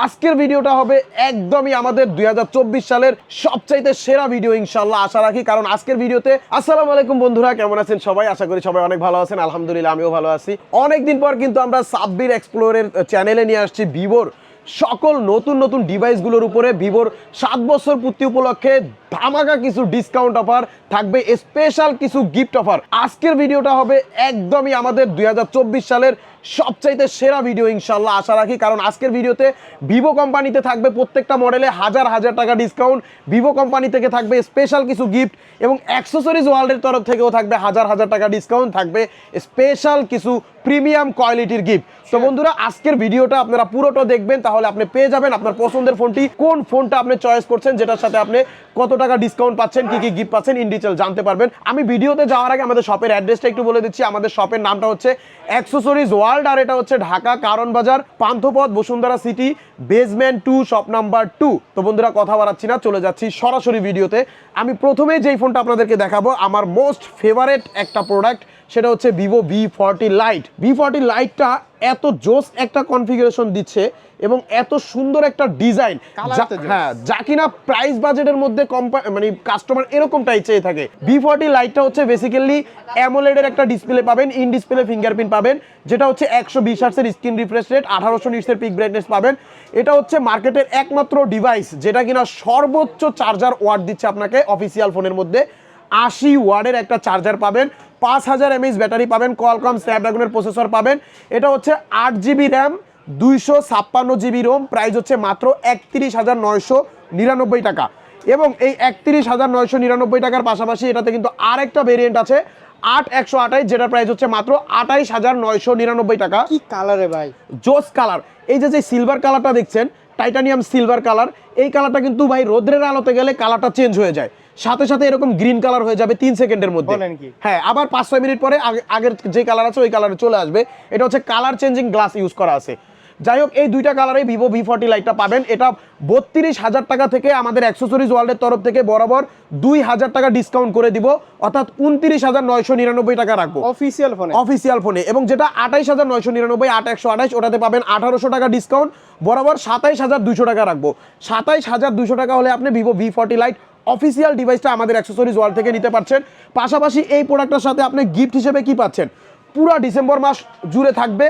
আজকের ভিডিওটা হবে একদমই আমাদের দুই হাজার চব্বিশ সালের সবচাইতে সেরা ভিডিও ইনশাল্লাহ আশা রাখি। কারণ আজকের ভিডিওতে, আসসালামু আলাইকুম বন্ধুরা, কেমন আছেন সবাই? আশা করি সবাই অনেক ভালো আছেন। আলহামদুলিল্লাহ, আমিও ভালো আছি। অনেকদিন পর কিন্তু আমরা সাব্বির এক্সপ্লোরের চ্যানেলে নিয়ে আসছি ভিভোর। সকল নতুন নতুন ডিভাইসগুলোর উপরে ভিভোর সাত বছর পূর্তি উপলক্ষে ধামাকা কিছু ডিসকাউন্ট অফার থাকবে স্পেশাল কিছু গিফট অফার আজকের ভিডিওটা হবে একদমই আমাদের দুই হাজার চব্বিশ সালের সবচাইতে সেরা ভিডিও ইনশাল্লাহ আশা রাখি। কারণ আজকের ভিডিওতে ভিভো কোম্পানিতে থাকবে প্রত্যেকটা মডেলে হাজার হাজার টাকা ডিসকাউন্ট ভিভো কোম্পানি থেকে থাকবে স্পেশাল কিছু গিফট এবং অ্যাক্সেসরিজ ওয়ার্ল্ডের তরফ থেকেও থাকবে হাজার হাজার টাকা ডিসকাউন্ট থাকবে স্পেশাল কিছু প্রিমিয়াম কোয়ালিটির গিফট তো বন্ধুরা, আজকের ভিডিওটা আপনারা পুরোটা দেখবেন, তাহলে আপনি পেয়ে যাবেন আপনার পছন্দের ফোনটি। কোন ফোনটা আপনি চয়েস করছেন, যেটার সাথে আপনি কত টাকা ডিসকাউন্ট পাচ্ছেন, কি কি গিফট পাচ্ছেন ইন ডিটেল জানতে পারবেন। আমি ভিডিওতে যাওয়ার আগে আমাদের শপের অ্যাড্রেসটা একটু বলে দিচ্ছি। আমাদের শপের নামটা হচ্ছে অ্যাক্সেসরিজ ওয়ার্ল্ড আর এটা হচ্ছে Dhaka Karwan Bazar, Panthapath, Bashundhara city basement two shop number two তো বন্ধুরা, কথা বাড়াচ্ছি না, চলে যাচ্ছি সরাসরি ভিডিওতে। আমি প্রথমে যেই ফোনটা আপনাদেরকে দেখাবো, আমার মোস্ট ফেভারেট একটা প্রোডাক্ট সেটা হচ্ছে Vivo V forty lite V forty লাইটটা এত জোস একটা কনফিগারেশন দিচ্ছে এবং এত সুন্দর একটা ডিজাইন হ্যাঁ যা কিনা প্রাইস বাজেটের মধ্যে কম্পা- মানে কাস্টমার এরকমটাই চেয়ে থাকে। ভি ফর্টি লাইটটা হচ্ছে বেসিক্যালি অ্যামোলেডের একটা ডিসপ্লে পাবেন ইন ডিসপ্লে ফিঙ্গারপ্রিন্ট পাবেন যেটা হচ্ছে একশো বিশ হার্সের স্ক্রিন রিফ্রেশ রেট আঠারোশো নিটসের পিক ব্রাইটনেস পাবেন। এটা হচ্ছে মার্কেটের একমাত্র ডিভাইস যেটা কিনা সর্বোচ্চ চার্জার ওয়ার্ড দিচ্ছে আপনাকে অফিসিয়াল ফোনের মধ্যে। আশি ওয়ার্ডের একটা চার্জার পাবেন পাঁচ হাজার এমএইচ ব্যাটারি পাবেন কোয়ালকম স্ন্যাপড্রাগনের প্রসেসর পাবেন। এটা হচ্ছে আট জিবি র্যাম দুইশো ছাপ্পান্ন জিবি রোম প্রাইস হচ্ছে মাত্র একত্রিশ হাজার নয়শো নিরানব্বই টাকা। এবং এই একত্রিশ হাজার নয়শো নিরানব্বই টাকার পাশাপাশি এটাতে কিন্তু আরেকটা ভেরিয়েন্ট আছে আট একশো আঠাইশ যেটার প্রাইস হচ্ছে মাত্র আঠাইশ হাজার নয়শো নিরানব্বই টাকা। কি কালারে ভাই? জোস কালার। এই যে যে সিলভার কালারটা দেখছেন টাইটানিয়াম সিলভার কালার এই কালারটা কিন্তু ভাই রোদ্রের আলোতে গেলে কালারটা চেঞ্জ হয়ে যায়। সাথে সাথে এরকম গ্রিন কালার হয়ে যাবে তিন সেকেন্ডের মধ্যে। হ্যাঁ আবার পাঁচ ছয় মিনিট পরে আগে- আগের যে কালার আছে ওই কালারে চলে আসবে। এটা হচ্ছে কালার চেঞ্জিং গ্লাস ইউজ করা আছে। যাই হোক এই দুইটা কালারে ভিভো ভি ফর্টি লাইটটা পাবেন। এটা বত্রিশ হাজার টাকা থেকে আমাদের অ্যাক্সেসরিজ ওয়ার্ল্ডের তরফ থেকে বরাবর দুই হাজার টাকা ডিসকাউন্ট করে দিব। অর্থাৎ উনত্রিশ হাজার নয়শো নিরানব্বই টাকা রাখব। অফিসিয়াল ফোনে অফিসিয়াল ফোনে এবং যেটা আঠাইশ হাজার নয়শো নিরানব্বই আট একশো আঠাইশ ওটাতে পাবেন আঠারোশো টাকা ডিসকাউন্ট বরাবর সাতাইশ হাজার দুশো টাকা রাখব। সাতাইশ হাজার দুশো টাকা হলে আপনি Vivo V forty lite official ডিভাইসটা আমাদের অ্যাক্সেসরিজ ওয়ার্ল্ড থেকে নিতে পারছেন। পাশাপাশি এই প্রোডাক্টটার সাথে আপনি গিফট হিসেবে কি পাচ্ছেন? পুরা ডিসেম্বর মাস জুড়ে থাকবে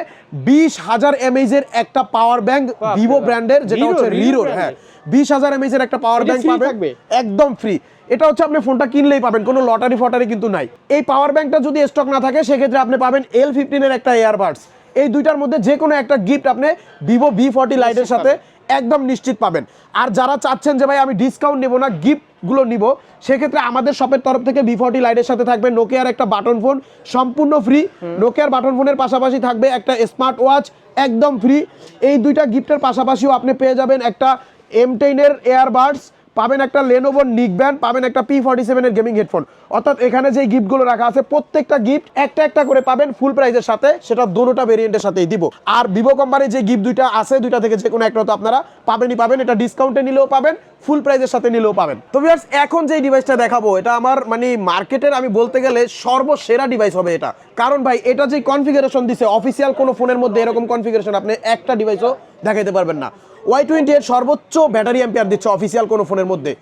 বিশ হাজার এমএইজের একটা পাওয়ার ব্যাংক ভিভো ব্র্যান্ডের যেটা হচ্ছে রিরোর হ্যাঁ। এর। বিশ হাজার এমএইজের একটা পাওয়ার ব্যাংক থাকবে? একদম ফ্রি এটা হচ্ছে আপনি ফোনটা কিনলেই পাবেন কোনো লটারি ফটারি কিন্তু নাই। এই পাওয়ার ব্যাংকটা যদি স্টক না থাকে সেক্ষেত্রে আপনি পাবেন এল ফিফটিনের একটা এয়ারবাডস এই দুইটার মধ্যে যে কোনো একটা গিফট আপনি ভিভো ভি ফর্টি লাইটের সাথে একদম নিশ্চিত পাবেন। আর যারা চাচ্ছেন যে, ভাই, আমি ডিসকাউন্ট নেব না গিফটগুলো নিব, সেক্ষেত্রে আমাদের শপের তরফ থেকে ভি ফর্টি লাইটের সাথে থাকবে নোকিয়ার একটা বাটন ফোন সম্পূর্ণ ফ্রি নোকিয়ার বাটন ফোনের পাশাপাশি থাকবে একটা স্মার্ট ওয়াচ একদম ফ্রি এই দুইটা গিফটের পাশাপাশিও আপনি পেয়ে যাবেন একটা এম টেনের এয়ারবাডস পাবেন একটা লেনোভোর নিক ব্যান্ড পাবেন একটা পি ফর্টি সেভেনের গেমিং হেডফোন অর্থাৎ এখানে যে গিফটগুলো রাখা আছে, প্রত্যেকটা গিফট একটা একটা করে পাবেন ফুল প্রাইজের সাথে, সেটা দোনোটা ভেরিয়েন্টের সাথেই দিব। আর ভিভো কোম্পানির যে গিফট দুইটা আছে, দুইটা থেকে যে কোনো একটা তো আপনারা পাবেনই পাবেন, এটা ডিসকাউন্টে নিলেও পাবেন ফুল প্রাইজের সাথে নিলেও পাবেন। তো ভিউয়ার্স এখন যে ডিভাইসটা দেখাবো, এটা আমার মানে মার্কেটের আমি বলতে গেলে সর্বসেরা ডিভাইস হবে এটা। কারণ ভাই, এটা যে কনফিগারেশন দিছে অফিসিয়াল কোনো ফোনের মধ্যে এরকম কনফিগারেশন আপনি একটা ডিভাইসও দেখাইতে পারবেন না। ওয়াই টোয়েন্টি এর সর্বোচ্চ ব্যাটারি এম্পিয়ার দিচ্ছে অফিসিয়াল কোনো ফোনের মধ্যে।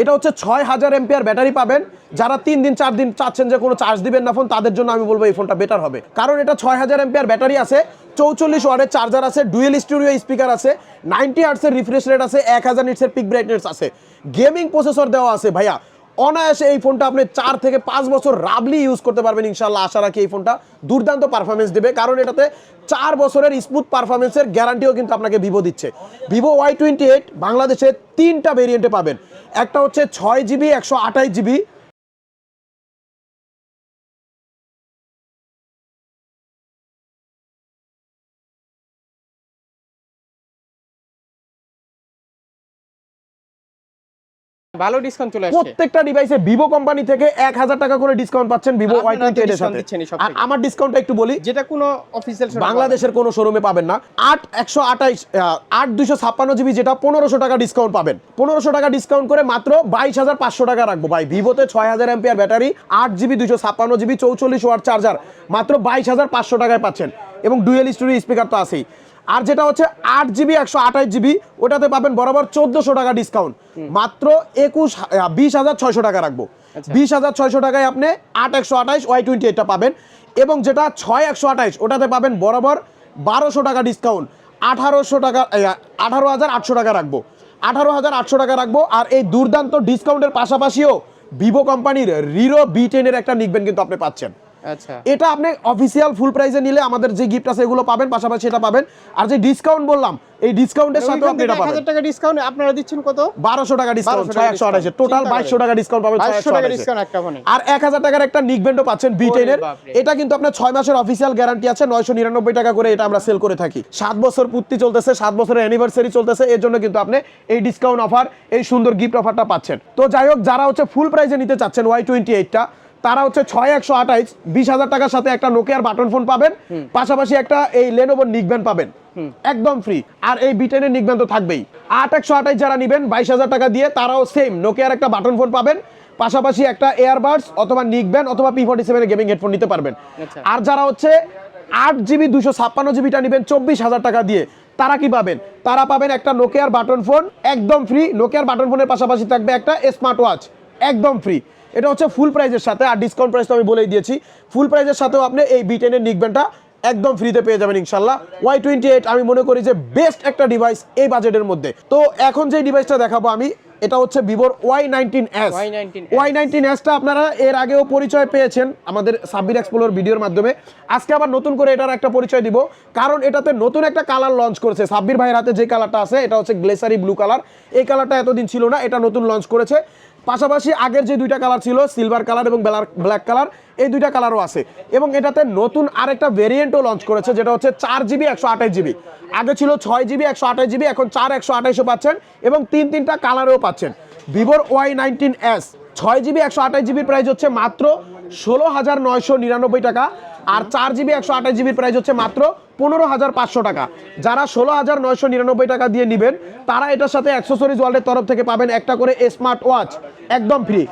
এটা হচ্ছে ছয় হাজার এম্পিয়ার ব্যাটারি পাবেন। যারা তিন দিন, চার দিন চাচ্ছেন যে কোনো চার্জ দিবেন না ফোন তাদের জন্য আমি বলব এই ফোনটা বেটার হবে। কারণ এটা ছয় হাজার এম্পিয়ার ব্যাটারি আছে, চৌচল্লিশ ওয়ার্ডের চার্জার আছে ডুয়েল স্টুডিও স্পিকার আছে নাইনটি আর্টসের রিফ্রেশ রেট আছে, এক হাজার নিটসের পিক ব্রাইটনেস আছে। গেমিং প্রসেসর দেওয়া আছে ভাইয়া। অনায়াসে এই ফোনটা আপনি চার থেকে পাঁচ বছর রাবলি ইউজ করতে পারবেন ইনশাল্লাহ আশা রাখি এই ফোনটা দুর্দান্ত পারফরমেন্স দেবে, কারণ এটাতে চার বছরের স্মুথ পারফরমেন্সের গ্যারান্টিও কিন্তু আপনাকে ভিভো দিচ্ছে। ভিভো ওয়াই টোয়েন্টি এইট বাংলাদেশে তিনটা ভেরিয়েন্টে পাবেন। একটা হচ্ছে ছয় জিবি একশো আঠাইশ জিবি ভালো ডিসকাউন্ট চলে আসছে। প্রত্যেকটা ডিভাইসে ভিভো কোম্পানি থেকে এক হাজার টাকা করে ডিসকাউন্ট পাচ্ছেন ভিভো আর ওয়াই আপনারা টোয়েন্টি তো এর সাথে। আর আমার ডিসকাউন্টটা একটু বলি যেটা কোনো অফিসিয়াল বাংলাদেশের কোনো শোরুমে পাবেন না। আট একশো আঠাইশ আট দুশো ছাপ্পান্ন জিবি যেটা পনেরোশো টাকা ডিসকাউন্ট পাবেন। পনেরোশো টাকা ডিসকাউন্ট করে মাত্র বাইশ হাজার পাঁচশো টাকা রাখব ভাই। ভিভোতে ছয় হাজার এমপিয়ার ব্যাটারি আট জিবি দুশো ছাপ্পান্ন জিবি চৌচল্লিশ ওয়াট চার্জার মাত্র বাইশ হাজার পাঁচশো টাকায় পাচ্ছেন। এবং ডুয়েল স্টুডিও স্পিকার তো আছেই। আর যেটা হচ্ছে আট জিবি একশো আঠাশ জিবি ওটাতে পাবেন বরাবর চোদ্দশো টাকা ডিসকাউন্ট মাত্র একুশ বিশ হাজার ছয়শো টাকা রাখব। আচ্ছা। বিশ হাজার ছয়শো টাকায় আপনি আট একশো আঠাইশ ওয়াই টোয়েন্টি এইটটা পাবেন। এবং যেটা ছয় একশো আঠাইশ ওটাতে পাবেন বরাবর বারোশো টাকা ডিসকাউন্ট আঠারোশো টাকা আঠারো হাজার আটশো টাকা রাখব। আঠারো হাজার আটশো টাকা রাখব। আর এই দুর্দান্ত ডিসকাউন্টের পাশাপাশিও ভিভো কোম্পানির রিরো বি টেনের একটা নিকবেন কিন্তু আপনি পাচ্ছেন। এটা আপনি অফিসিয়াল ফুল প্রাইসে নিলে আমাদের যে গিফট আছে এগুলো পাবেন পাশাপাশি এটা পাবেন। আর যে ডিসকাউন্ট বললাম এই ডিসকাউন্টের সাথে আপনি এটা পাবেন। হাজার টাকা ডিসকাউন্ট আপনারা দিচ্ছেন কত? বারোশো টাকা ডিসকাউন্ট 1200 ছয় টাকা আঠাশে discount। টোটাল চিন্তা বাইশশো করেন। টাকা ডিসকাউন্ট পাবেন 2200 টাকা ডিসকাউন্ট একটা ফোনে আর এক হাজার টাকার একটা নিকবেন্ডও পাচ্ছেন বি টেনের বাপরে। এটা কিন্তু আপনার ছয় মাসের অফিসিয়াল গ্যারান্টি আছে নয়শো নিরানব্বই টাকা করে এটা আমরা সেল করে থাকি। সাত বছর পূর্তি চলতেছে সাত বছরের অ্যানিভার্সারি চলতেছে এর জন্য কিন্তু আপনি এই ডিসকাউন্ট অফার এই সুন্দর গিফট অফারটা পাচ্ছেন। তো যাই হোক যারা হচ্ছে ফুল প্রাইসে নিতে চাচ্ছেন ওয়াই টোয়েন্টি এইটটা তারা হচ্ছে ছয় একশো আঠাইশ বিশ হাজার টাকার সাথে একটা নোকিয়ার বাটন ফোন পাবেন। পাশাপাশি একটা এই লেনোভোর নিকব্যান্ড পাবেন। একদম ফ্রি আর এই বিটেনের নিকব্যান্ড তো থাকবেই। আট একশো আঠাইশ যারা নিবেন বাইশ হাজার টাকা দিয়ে তারাও সেম নোকিয়ার একটা বাটন ফোন পাবেন। পাশাপাশি একটা এয়ারবাডস অথবা নিকব্যান্ড অথবা পি ফর্টি সেভেনের গেমিং হেডফোন নিতে পারবেন। আচ্ছা। আর যারা হচ্ছে আট জিবি দুশো ছাপ্পান্ন জিবিটা নেবেন চব্বিশ হাজার টাকা দিয়ে তারা কি পাবেন? তারা পাবেন একটা নোকিয়ার বাটন ফোন একদম ফ্রি নোকিয়ার বাটন ফোনের পাশাপাশি থাকবে একটা স্মার্ট ওয়াচ একদম ফ্রি এটা হচ্ছে ফুল প্রাইজের সাথে আর ডিসকাউন্ট প্রাইস তো আমি বলেই দিয়েছি। ফুল প্রাইজের সাথেও আপনি এই বি টেনের নিকবেনটা একদম ফ্রিতে পেয়ে যাবেন ইনশাল্লাহ ওয়াই টোয়েন্টি এইট আমি মনে করি যে বেস্ট একটা ডিভাইস এই বাজেটের মধ্যে। তো এখন যে ডিভাইসটা দেখাবো আমি এটা হচ্ছে ভিভোর Y nineteen S Y19s Y nineteen এসটা আপনারা এর আগেও পরিচয় পেয়েছেন আমাদের সাব্বির এক্সপ্লোর ভিডিওর মাধ্যমে। আজকে আবার নতুন করে এটার একটা পরিচয় দিব কারণ এটাতে নতুন একটা কালার লঞ্চ করেছে। সাব্বির ভাইয়ের হাতে যে কালারটা আছে এটা হচ্ছে গ্লেসারি ব্লু কালার এই কালারটা এতদিন ছিল না এটা নতুন লঞ্চ করেছে। পাশাপাশি আগের যে দুইটা কালার ছিল সিলভার কালার এবং ব্ল্যাক কালার এই দুইটা কালারও আছে। এবং এটাতে নতুন আরেকটা ভেরিয়েন্টও লঞ্চ করেছে, যেটা হচ্ছে চার জিবি একশো আঠাশ জিবি আগে ছিল ছয় জিবি একশো আঠাশ জিবি এখন চার, একশো আঠাশও পাচ্ছেন এবং তিন, তিনটা কালারেও পাচ্ছেন। ভিভোর ওয়াই নাইনটিন এস ছয় জিবি একশো আঠাশ জিবির প্রাইস হচ্ছে মাত্র ষোলো হাজার নয়শো নিরানব্বই টাকা, আর চার জিবি একশো আঠাশ জিবির প্রাইস হচ্ছে মাত্র পনেরো হাজার পাঁচশো টাকা। যারা ষোলো হাজার নয়শো নিরানব্বই টাকা দিয়ে নেবেন তারা এটার সাথে অ্যাক্সেসরিজ ওয়ার্ল্ডের তরফ থেকে পাবেন একটা করে স্মার্ট ওয়াচ একদম ফ্রি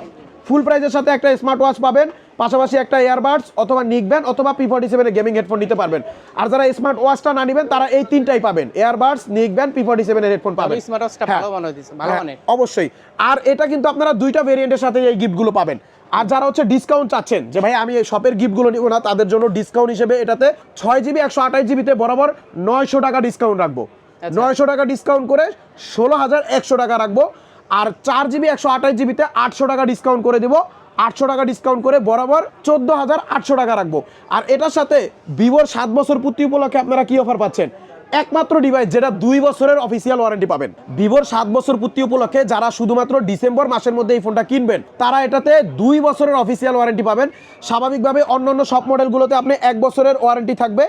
ফুল প্রাইজের সাথে একটা স্মার্ট ওয়াচ পাবেন পাশাপাশি একটা ইয়ারবাডস অথবা নিকবেন অথবা পি ফর্টি সেভেনের গেমিং হেডফোন নিতে পারবেন। আর যারা স্মার্ট ওয়াচটা না নেবেন তারা এই তিনটাই পাবেন। এয়ারবাডস নিকবেন পি ফর্টি সেভেনের হেডফোন পাবেন। স্মার্ট ওয়াচটা হ্যাঁ। ভালো বানাই দিয়েছে ভালো হ্যাঁ, অবশ্যই। আর এটা কিন্তু আপনারা দুইটা ভেরিয়েন্টের সাথে এই গিফটগুলো পাবেন। আর যারা হচ্ছে ডিসকাউন্ট চাচ্ছেন যে ভাই আমি এই শপের গিফটগুলো নিব না তাদের জন্য ডিসকাউন্ট হিসেবে এটাতে ছয় জিবি একশো আঠাশ জিবিতে বরাবর নয়শো টাকা ডিসকাউন্ট রাখব। আচ্ছা। নয়শো টাকা ডিসকাউন্ট করে ষোলো হাজার একশো টাকা রাখব আর চার জিবি একশো আঠাশ জিবিতে আটশো টাকা ডিসকাউন্ট করে দেবো। আটশো টাকা ডিসকাউন্ট করে বরাবর চোদ্দ হাজার আটশো টাকা রাখব। আর এটার সাথে ভিভোর সাত বছর পূর্তি উপলক্ষে আপনারা কি অফার পাচ্ছেন? একমাত্র ডিভাইস যেটা দুই বছরের অফিসিয়াল ওয়ারেন্টি পাবেন। ভিভোর সাত বছর পূর্তি উপলক্ষে যারা শুধুমাত্র ডিসেম্বর মাসের মধ্যে এই ফোনটা কিনবেন, তারা এটাতে দুই বছরের অফিসিয়াল ওয়ারেন্টি পাবেন। স্বাভাবিকভাবে অন্যান্য সব মডেলগুলোতে আপনি এক বছরের ওয়ারেন্টি থাকবে।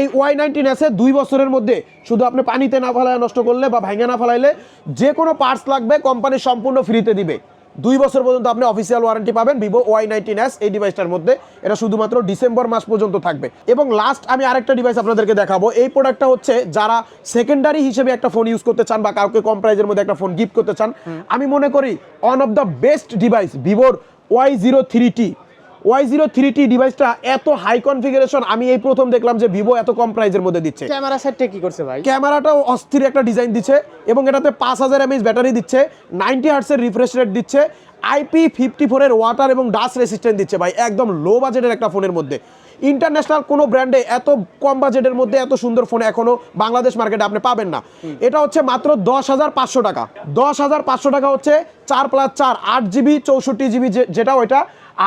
এই ওয়াই নাইনটিন এসে দুই বছরের মধ্যে শুধু আপনি পানিতে না ফেলায় নষ্ট করলে বা ভেঙে না ফেলাইলে যে কোনো পার্টস লাগবে কোম্পানি সম্পূর্ণ ফ্রিতে দিবে। দুই বছর পর্যন্ত আপনি অফিসিয়াল ওয়ারেন্টি পাবেন ভিভো ওয়াই নাইনটিন এস এই ডিভাইসটার মধ্যে। এটা শুধুমাত্র ডিসেম্বর মাস পর্যন্ত থাকবে। এবং লাস্ট আমি আরেকটা ডিভাইস আপনাদেরকে দেখাবো। এই প্রোডাক্টটা হচ্ছে যারা সেকেন্ডারি হিসেবে একটা ফোন ইউজ করতে চান বা কাউকে কম প্রাইজের মধ্যে একটা ফোন গিফট করতে চান, আমি মনে করি one of the best device ভিভোর Y zero three T Y zero three T ডিভাইসটা এত হাই কনফিগারেশন আমি এই প্রথম দেখলাম যে ভিভো এত কম প্রাইজের মধ্যে দিচ্ছে। ক্যামেরা সেটটা কি করছে ভাই? ক্যামেরাটাও অস্থির একটা ডিজাইন দিচ্ছে এবং এটাতে পাঁচ হাজার এমএইচ ব্যাটারি দিচ্ছে নাইনটি হার্টসের রিফ্রেশ রেট দিচ্ছে আইপি ফিফটি ফোরের ওয়াটার এবং ডাস্ট রেসিস্ট্যান্ট দিচ্ছে ভাই একদম লো বাজেটের একটা ফোনের মধ্যে। ইন্টারন্যাশনাল কোনো ব্র্যান্ডে এত কম বাজেটের মধ্যে এত সুন্দর ফোন এখনও বাংলাদেশ মার্কেটে আপনি পাবেন না। এটা হচ্ছে মাত্র দশ হাজার পাঁচশো টাকা। দশ হাজার পাঁচশো টাকা হচ্ছে চার প্লাস চার আট জিবি চৌষট্টি জিবি যেটা ওইটা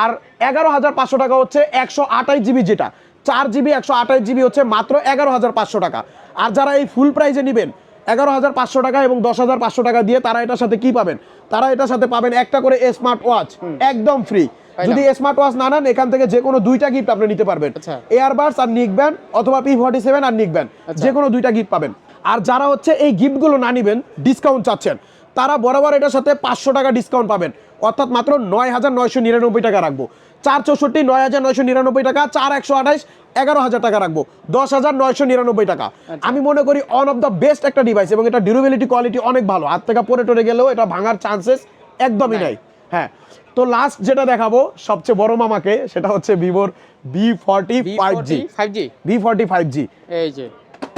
আর এগারো হাজার পাঁচশো টাকা হচ্ছে একশো আঠাশ জিবি যেটা। চার জিবি একশো আঠাশ জিবি হচ্ছে মাত্র এগারো হাজার পাঁচশো টাকা। আর যারা এই ফুল প্রাইজে নেবেন এগারো হাজার পাঁচশো টাকা এবং দশ হাজার পাঁচশো টাকা দিয়ে তারা এটার সাথে কি পাবেন? তারা এটার সাথে পাবেন একটা করে স্মার্ট ওয়াচ একদম ফ্রি যদি স্মার্ট ওয়াচ না নেন এখান থেকে যে কোনো দুইটা গিফট আপনি নিতে পারবেন। আচ্ছা। এয়ারবাডস আর নিক ব্যান্ড অথবা পি ফর্টি সেভেন আর নিক ব্যান্ড আচ্ছা। যে কোনো দুইটা গিফট পাবেন। আর যারা হচ্ছে এই গিফটগুলো না নিবেন ডিসকাউন্ট চাচ্ছেন। তারা বরাবর এটার সাথে পাঁচশো টাকা ডিসকাউন্ট পাবেন। অর্থাৎ মাত্র নয় হাজার নয়শো নিরানব্বই টাকা রাখব। চার চৌষট্টি নয় হাজার নয়শো নিরানব্বই টাকা চার একশো আঠাইশ এগারো হাজার টাকা রাখব। দশ হাজার নয়শো নিরানব্বই টাকা। আমি মনে করি অন অফ দ্য বেস্ট একটা ডিভাইস এবং এটা ডিউরেবিলিটি কোয়ালিটি অনেক ভালো। হাত থেকে পরে টরে গেলেও এটা ভাঙার চান্সেস একদমই নাই। হ্যাঁ। তো লাস্ট যেটা দেখাবো সবচেয়ে বড় মামাকে সেটা হচ্ছে ভিভোর V forty five G five G V forty five G এই যে।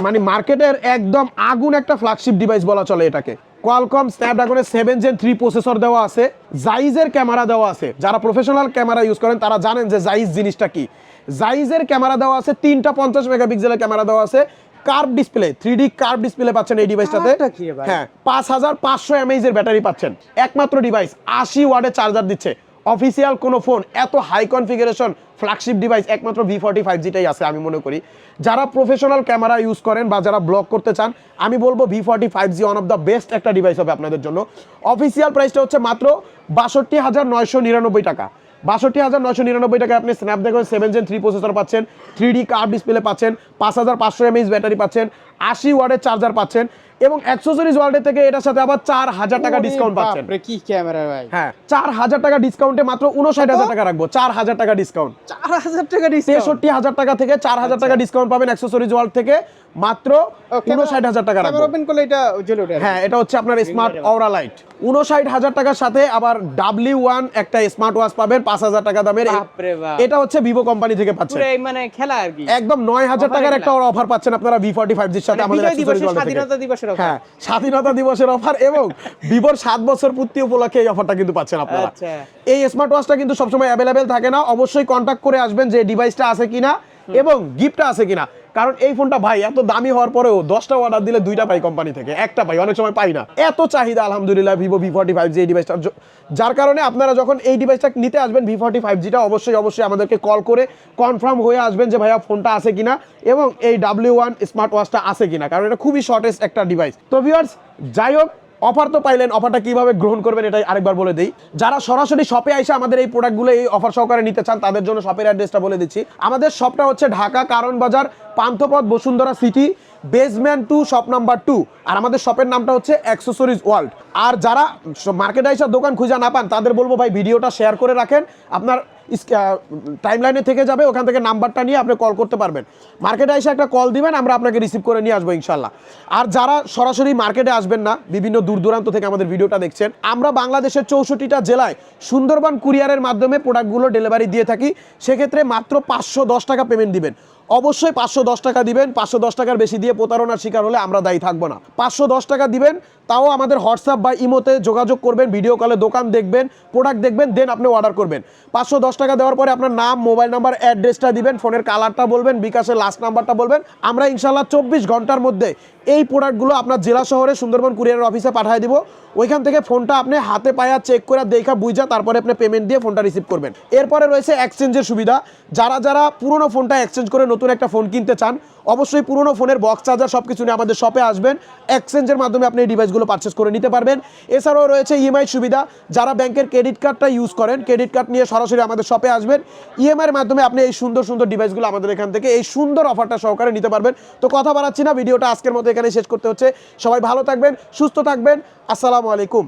মানে মার্কেটের একদম আগুন একটা ফ্ল্যাগশিপ ডিভাইস বলা চলে এটাকে। কোয়ালকম স্ন্যাপড্রাগনের সেভেন জেন থ্রি প্রসেসর দেওয়া আছে জাইজের ক্যামেরা দেওয়া আছে। যারা প্রফেশনাল ক্যামেরা ইউজ করেন তারা জানেন যে জাইজ জিনিসটা কি। জাইজের ক্যামেরা দেওয়া আছে তিনটা পঞ্চাশ মেগাপিক্সেলের ক্যামেরা দেওয়া আছে curve display three D curve display পাচ্ছেন এই ডিভাইসটাতে? হ্যাঁ পাঁচ হাজার পাঁচশো এমএইচ এর ব্যাটারি পাচ্ছেন। একমাত্র ডিভাইস আশি ওয়ার্ডের চার্জার দিচ্ছে। অফিসিয়াল কোনো ফোন এত হাই কনফিগারেশন ফ্ল্যাগশিপ ডিভাইস একমাত্র ভি ফর্টি ফাইভ জিটাই আছে আমি মনে করি। যারা প্রফেশনাল ক্যামেরা ইউজ করেন বা যারা ব্লগ করতে চান, আমি বলব V forty five G one of the best একটা ডিভাইস হবে আপনাদের জন্য। অফিসিয়াল প্রাইসটা হচ্ছে মাত্র বাষট্টি হাজার নয়শো নিরানব্বই টাকা। বাষট্টি হাজার নয়শো নিরানব্বই টাকায় আপনি Snapdragon seven Gen three processor পাচ্ছেন থ্রি ডি কার্ভ ডিসপ্লে পাচ্ছেন, পাঁচ হাজার পাঁচশো এমএইচ ব্যাটারি পাচ্ছেন আশি ওয়ার্ডের চার্জার পাচ্ছেন এবং অ্যাক্সেসরিজ ওয়ার্ল্ডের থেকে এটার সাথে আবার চার হাজার টাকা ডিসকাউন্ট পাচ্ছেন। কি ক্যামেরা ভাই। হ্যাঁ চার হাজার টাকা ডিসকাউন্টে মাত্র উনষাট হাজার টাকা রাখব চার হাজার টাকা ডিসকাউন্ট চার হাজার টাকা তেষট্টি হাজার টাকা থেকে চার হাজার টাকা ডিসকাউন্ট পাবেন অ্যাক্সেসরিজ ওয়ার্ল্ড থেকে মাত্র উনষাট হাজার টাকা রাখব। ওপেন করলে এটা জ্বলে ওঠে হ্যাঁ এটা হচ্ছে আপনার স্মার্ট অরা লাইট উনষাট হাজার টাকার সাথে আবার ডাব্লিউ ওয়ান একটা স্মার্ট ওয়াচ পাবেন পাঁচ হাজার টাকা দামের। এটা হচ্ছে ভিভো কোম্পানি থেকে পাচ্ছেন। মানে খেলা আর কি। একদম নয় হাজার টাকার একটা অফার পাচ্ছেন আপনারা ভি ফর্টি ফাইভ জির সাথে। মানে আমাদের। স্বাধীনতা দিবসের। হ্যাঁ স্বাধীনতা দিবসের অফার এবং বিবর সাত বছর পূর্তি উপলক্ষে এই অফারটা কিন্তু পাচ্ছেন আপনারা আচ্ছা। এই স্মার্ট ওয়াচটা কিন্তু সবসময় অ্যাভেলেবেল থাকে না অবশ্যই কন্ট্যাক্ট করে আসবেন যে ডিভাইসটা আছে কিনা এবং গিফটটা আছে কিনা কারণ এই ফোনটা ভাই এত দামি হওয়ার পরেও দশটা অর্ডার দিলে দুইটা পাই কোম্পানি থেকে, একটা পাই, অনেক সময় পাই না। এত চাহিদা, আলহামদুলিল্লাহ Vivo V forty five G এই ডিভাইসটা যার কারণে আপনারা যখন এই ডিভাইসটা নিতে আসবেন ভি ফর্টি ফাইভ জিটা অবশ্যই অবশ্যই আমাদেরকে কল করে কনফার্ম হয়ে আসবেন যে ভাইয়া ফোনটা আছে কিনা এবং এই ডাব্লিউ ওয়ান স্মার্ট ওয়াচটা আছে কিনা, কারণ এটা খুবই শর্টেস্ট একটা ডিভাইস তো ভিওর্স যাই হোক অফার তো পাইলেন, অফারটা কীভাবে গ্রহণ করবেন এটাই আরেকবার বলে দিই। যারা সরাসরি শপে আসে আমাদের এই প্রোডাক্টগুলো এই অফার সহকারে নিতে চান, তাদের জন্য শপের অ্যাড্রেসটা বলে দিচ্ছি। আমাদের শপটা হচ্ছে Dhaka Karwan Bazar, Panthapath Bashundhara City basement two shop number two আর আমাদের শপের নামটা হচ্ছে অ্যাক্সেসরিজ ওয়ার্ল্ড আর যারা মার্কেট আইসার দোকান খুঁজে না পান, তাদের বলব ভাই ভিডিওটা শেয়ার করে রাখেন। আপনার টাইম লাইনে থেকে যাবে, ওখান থেকে নাম্বারটা নিয়ে আপনি কল করতে পারবেন। মার্কেটে এসে একটা কল দিবেন, আমরা আপনাকে রিসিভ করে নিয়ে আসব ইনশাল্লাহ। আর যারা সরাসরি মার্কেটে আসবেন না, বিভিন্ন দূর দূরান্ত থেকে আমাদের ভিডিওটা দেখছেন, আমরা বাংলাদেশের চৌষট্টিটা জেলায় সুন্দরবন কুরিয়ারের মাধ্যমে প্রোডাক্টগুলো ডেলিভারি দিয়ে থাকি। সেক্ষেত্রে মাত্র পাঁচশো দশ টাকা পেমেন্ট দিবেন। অবশ্যই পাঁচশো দশ টাকা দিবেন, পাঁচশো দশ টাকার বেশি দিয়ে প্রতারণার শিকার হলে আমরা দায়ী থাকব না। পাঁচশো দশ টাকা দিবেন, তাও আমাদের হোয়াটসঅ্যাপ বা ইমোতে যোগাযোগ করবেন, ভিডিও কলে দোকান দেখবেন প্রোডাক্ট দেখবেন দেন আপনি অর্ডার করবেন। পাঁচশো দশ টাকা দেওয়ার পরে আপনার নাম মোবাইল নাম্বার অ্যাড্রেসটা দিবেন ফোনের কালারটা বলবেন, বিকাশের লাস্ট নাম্বারটা বলবেন। আমরা ইনশাল্লাহ চব্বিশ ঘণ্টার মধ্যে এই প্রোডাক্টগুলো আপনার জেলা শহরে সুন্দরবন কুরিয়ারের অফিসে পাঠিয়ে দিব। ওইখান থেকে ফোনটা আপনি হাতে পায়া চেক করে দেখা বুঝা, তারপরে আপনি পেমেন্ট দিয়ে ফোনটা রিসিভ করবেন। এরপরে রয়েছে এক্সচেঞ্জের সুবিধা। যারা যারা পুরনো ফোনটা এক্সচেঞ্জ করে নতুন একটা ফোন কিনতে চান, অবশ্যই পুরনো ফোনের বক্স চার্জার সব কিছু নিয়ে আমাদের শপে আসবেন। এক্সচেঞ্জের মাধ্যমে আপনি এই ডিভাইসগুলো পারচেস করে নিতে পারবেন। এছাড়াও রয়েছে ইএমআই সুবিধা। যারা ব্যাংকের ক্রেডিট কার্ডটা ইউজ করেন ক্রেডিট কার্ড নিয়ে সরাসরি আমাদের শপে আসবেন। ইএমআই এর মাধ্যমে আপনি এই সুন্দর সুন্দর ডিভাইসগুলো আমাদের এখান থেকে এই সুন্দর অফারটা সহকারে নিতে পারবেন। তো কথা বাড়াচ্ছি না, ভিডিওটা আজকের মতো এখানে শেষ করতে হচ্ছে। সবাই ভালো থাকবেন সুস্থ থাকবেন। আসসালামু আলাইকুম।